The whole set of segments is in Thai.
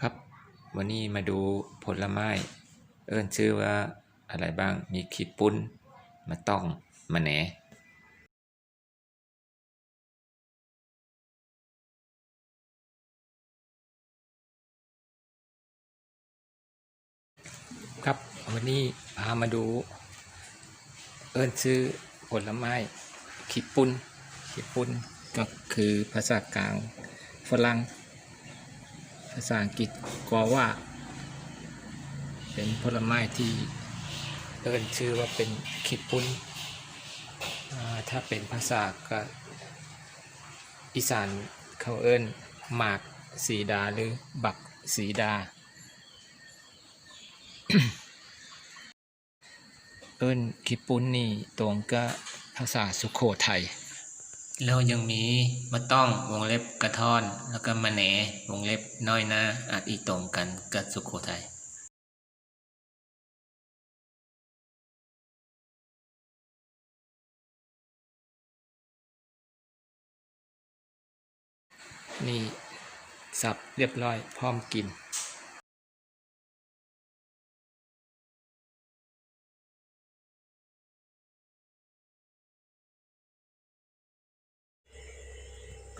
ครับ วันนี้มาดูผลไม้ เอิ้นชื่อว่าอะไรบ้าง มีขีปุ้นมะต้องมะแหนครับ วันนี้พามาดู เอิ้นชื่อผลไม้ขีปุ้นขีปุ้นก็คือภาษากลางฝรั่ง ภาษาอังกฤษก็ว่า เป็นผลไม้ที่เอิ้นชื่อว่าเป็นขีปุ้น ถ้าเป็นภาษาก็อีสานเขาเอิ้นหมากสีดาหรือบักสีดา เอิ้นคิปุ้นนี่ตรงกับภาษาสุโขทัย แล้วยังมีมะต้องวงเล็บกระท่อน แล้วก็มะแหนวงเล็บน้อยหน้าอาจอีตรงกันกับสุโขทัยนี่สับเรียบร้อยพร้อมกิน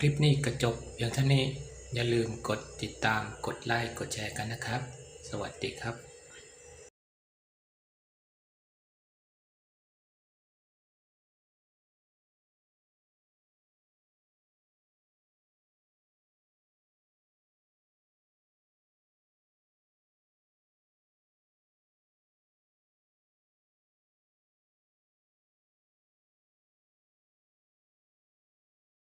ลิปนี้กระจบเพียงเท่านี้อย่าลืมกดติดตามกดไลค์กดแชร์กันนะครับ สวัสดีครับ